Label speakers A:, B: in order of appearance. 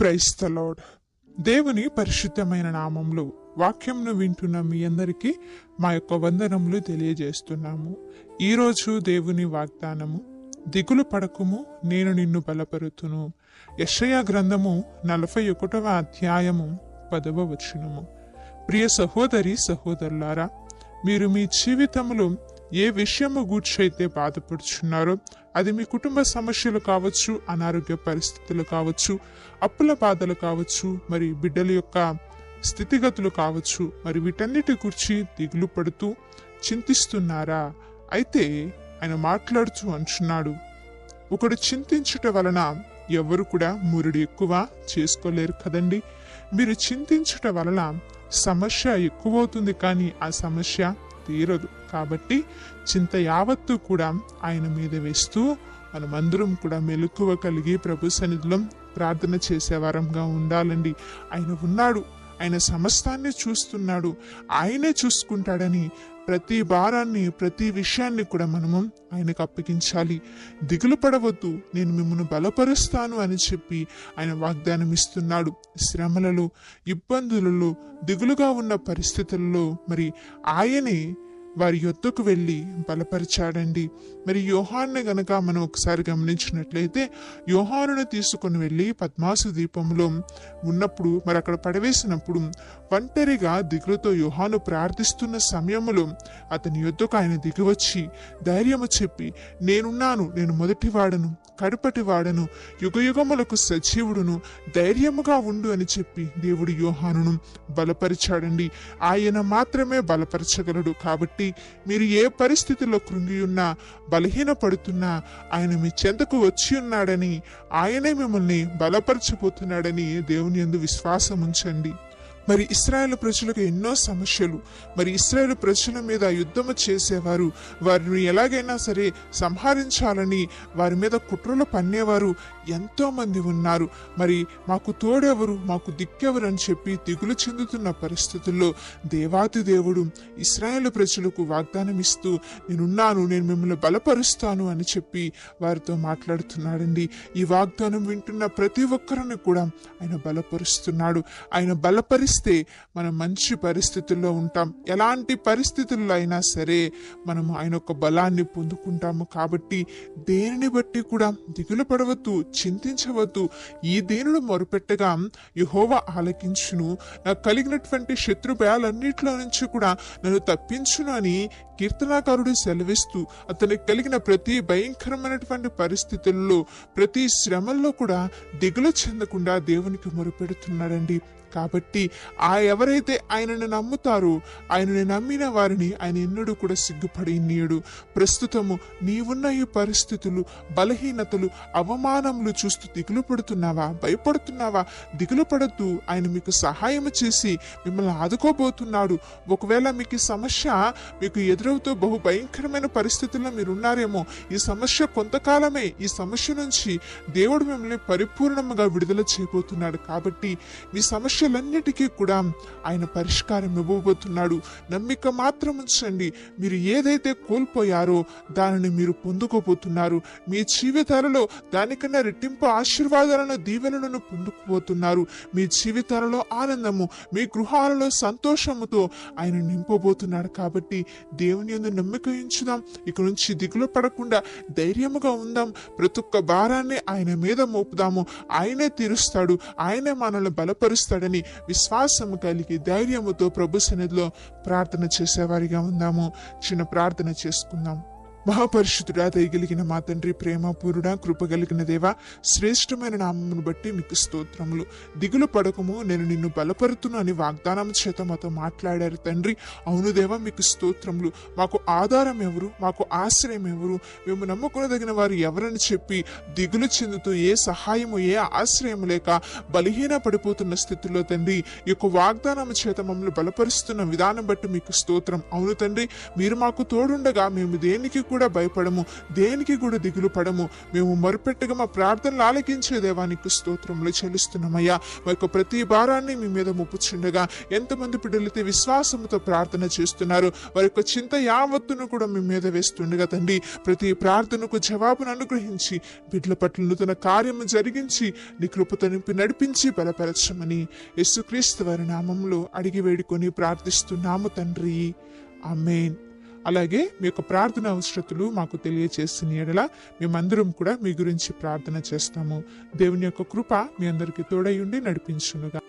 A: క్రైస్తలోడ్ దేవుని పరిశుద్ధమైన నామంలో వాక్యంను వింటున్న మీ అందరికీ మా యొక్క వందనములు తెలియజేస్తున్నాము. ఈరోజు దేవుని వాగ్దానము దిగులు పడకుము నేను నిన్ను బలపరుతును. యెషయా గ్రంథము నలభై ఒకటవ అధ్యాయము పదవ వచనము. ప్రియ సహోదరి సహోదరులారా మీరు మీ జీవితంలో ఏ విషయము గూర్చైతే బాధపడుచున్నారో అది మీ కుటుంబ సమస్యలు కావచ్చు అనారోగ్య పరిస్థితులు కావచ్చు అప్పుల బాధలు కావచ్చు మరి బిడ్డల యొక్క స్థితిగతులు కావచ్చు మరి వీటన్నిటి గురించి దిగులు పడుతూ చింతిస్తున్నారా? అయితే ఆయన మాట్లాడుతూ అంటున్నాడు ఒకడు చింతించుట వలన ఎవరు కూడా మురుడు ఎక్కువ చేసుకోలేరు కదండి. మీరు చింతించుట వలన సమస్య ఎక్కువవుతుంది కానీ ఆ సమస్య తీరదు. కాబట్టి చింత యావత్తు కూడా ఆయన మీద వేస్తూ మనమందరం కూడా మెలకువ కలిగి ప్రభు సన్నిధిలో ప్రార్థన చేసే వారంగా ఉండాలండి. ఆయన ఉన్నాడు. ఆయన సమస్తాన్ని చూస్తున్నాడు. ఆయనే చూసుకుంటాడని ప్రతి భారాన్ని ప్రతి విషయాన్ని కూడా మనము ఆయనకు అప్పగించాలి. దిగులు పడవద్దు. నేను మిమ్మల్ని బలపరుస్తాను అని చెప్పి ఆయన వాగ్దానం ఇస్తున్నాడు. శ్రమలలో ఇబ్బందులలో దిగులుగా ఉన్న పరిస్థితుల్లో మరి ఆయనే వారి యొద్దకు వెళ్ళి బలపరిచాడండి. మరి యోహాన్ని గనక మనం ఒకసారి గమనించినట్లయితే యోహానును తీసుకొని వెళ్ళి పద్మాసు దీపంలో ఉన్నప్పుడు మరి అక్కడ పడవేసినప్పుడు ఒంటరిగా దిగులతో యోహాను ప్రార్థిస్తున్న సమయంలో అతని యొద్దకు ఆయన దిగివచ్చి ధైర్యము చెప్పి నేనున్నాను నేను మొదటివాడను కడుపటి వాడను యుగయుగములకు సజీవుడును ధైర్యముగా ఉండు అని చెప్పి దేవుడు యోహానును బలపరిచాడండి. ఆయన మాత్రమే బలపరచగలడు. కాబట్టి మీరు ఏ పరిస్థితిలో కృంగి ఉన్నా బలహీనపడుతున్నా ఆయన మీ చెంతకు వచ్చి ఉన్నాడని ఆయనే మిమ్మల్ని బలపరచబోతున్నాడని దేవుని యందు విశ్వాసం ఉంచండి మరి ఇస్రాయేల్ ప్రజలకు ఎన్నో సమస్యలు. మరి ఇస్రాయేల్ ప్రజల మీద యుద్ధము చేసేవారు. వారిని ఎలాగైనా సరే సంహరించాలని వారి మీద కుట్రలు పన్నేవారు ఎంతోమంది ఉన్నారు. మరి మాకు తోడెవరు మాకు దిక్కెవరు అని చెప్పి దిగులు చెందుతున్న పరిస్థితుల్లో దేవాతి దేవుడు ఇస్రాయేల్ ప్రజలకు వాగ్దానం ఇస్తూ నేనున్నాను నేను మిమ్మల్ని బలపరుస్తాను అని చెప్పి వారితో మాట్లాడుతున్నాడండి. ఈ వాగ్దానం వింటున్న ప్రతి ఒక్కరిని కూడా ఆయన బలపరుస్తున్నాడు. ఆయన బలపరి బలపరిస్తే మనం మంచి పరిస్థితుల్లో ఉంటాం. ఎలాంటి పరిస్థితుల్లో అయినా సరే మనం ఆయన యొక్క బలాన్ని పొందుకుంటాము. కాబట్టి దేనిని బట్టి కూడా దిగులు పడవద్దు చింతించవద్దు. ఈ దేనుడు మొరుపెట్టగా యహోవ ఆలకించును. నాకు కలిగినటువంటి శత్రు భయాలన్నింటిలో నుంచి కూడా నన్ను తప్పించును అని కీర్తనాకారుడు సెలవిస్తూ అతనికి కలిగిన ప్రతి భయంకరమైనటువంటి పరిస్థితుల్లో ప్రతి శ్రమల్లో కూడా దిగులు చెందకుండా దేవునికి మొరుపెడుతున్నాడండి. కాబట్టి ఆ ఎవరైతే ఆయనను నమ్ముతారో ఆయనను నమ్మిన వారిని ఆయన ఎన్నడూ కూడా సిగ్గుపడినీయుడు ప్రస్తుతము నీవున్న ఈ పరిస్థితులు బలహీనతలు అవమానములు చూస్తూ దిగులు పడుతున్నావా? భయపడుతున్నావా? దిగులు పడద్దు. ఆయన మీకు సహాయం చేసి మిమ్మల్ని ఆదుకోబోతున్నాడు. ఒకవేళ మీకు ఈ సమస్య మీకు ఎదురవుతూ బహు భయంకరమైన పరిస్థితుల్లో మీరు ఉన్నారేమో ఈ సమస్య కొంతకాలమే ఈ సమస్య నుంచి దేవుడు మిమ్మల్ని పరిపూర్ణంగా విడుదల చేయబోతున్నాడు. కాబట్టి మీ సమస్యలన్నిటికీ కూడా ఆయన పరిష్కారం ఇవ్వబోతున్నాడు. నమ్మిక మాత్రం ఉంచండి. మీరు ఏదైతే కోల్పోయారో దానిని మీరు పొందుకోబోతున్నారు. మీ జీవితాలలో దానికన్నా రెట్టింపు ఆశీర్వాదాలను దీవెనలను పొందుకుపోతున్నారు మీ జీవితాలలో ఆనందము మీ గృహాలలో సంతోషముతో ఆయన నింపబోతున్నాడు కాబట్టి దేవుని ఎందు నమ్మిక ఉంచుదాం. ఇక నుంచి దిగులు పడకుండా ధైర్యముగా ఉందాం. ప్రతి ఒక్క భారాన్ని ఆయన మీద మోపుదాము. ఆయనే తీరుస్తాడు. ఆయనే మనల్ని బలపరుస్తాడని విశ్వాసము కలిగి ధైర్యముతో ప్రభు సన్నిధిలో ప్రార్థన చేసేవారిగా ఉందాము. చిన్న ప్రార్థన చేసుకుందాం. మహాపరిశుద్ధుడా దయగలిగిన మా తండ్రి ప్రేమ పూరుడా కృప కలిగిన దేవా శ్రేష్టమైన నామమును బట్టి మీకు స్తోత్రములు. దిగులు పడకము నేను నిన్ను బలపరుతును అని వాగ్దానం చేత మాతో మాట్లాడారు తండ్రి. అవును దేవా మీకు స్తోత్రములు. మాకు ఆధారం ఎవరు? మాకు ఆశ్రయం ఎవరు? మేము నమ్ముకునదగిన వారు ఎవరని చెప్పి దిగులు చెందుతూ ఏ సహాయము ఏ ఆశ్రయం లేక బలహీన పడిపోతున్న స్థితిలో తండ్రి ఈ యొక్క వాగ్దానం చేత మమ్మల్ని బలపరుస్తున్న విధానం బట్టి మీకు స్తోత్రం. అవును తండ్రి మీరు మాకు తోడుండగా మేము దేనికి కూడా భయపడము దేనికి కూడా దిగులు పడము. మేము మొరపెట్టగా మా ప్రార్థనలు ఆలకించే దేవానికి స్తోత్రములు చెల్లిస్తున్నామయ్యా. మా యొక్క ప్రతి భారాన్ని మీ మీద ముప్పుచుండగా ఎంతమంది బిడ్డలైతే విశ్వాసంతో ప్రార్థన చేస్తున్నారు వారి యొక్క చింత యావత్తును కూడా మీ మీద వేస్తుండగా తండ్రి ప్రతి ప్రార్థనకు జవాబును అనుగ్రహించి బిడ్డల పట్ల నూతన కార్యము జరిగించి నీ కృపతో నింపి నడిపించి బలపరచమని యేసుక్రీస్తు వారి నామంలో అడిగి వేడుకొని ప్రార్థిస్తున్నాము తండ్రి. ఆమేన్. అలాగే మీ యొక్క ప్రార్థన అవసరతలు మాకు తెలియచేసిన ఎడల మేమందరం కూడా మీ గురించి ప్రార్థన చేస్తాము. దేవుని యొక్క కృప మీ అందరికీ తోడై ఉండి నడిపించునుగా.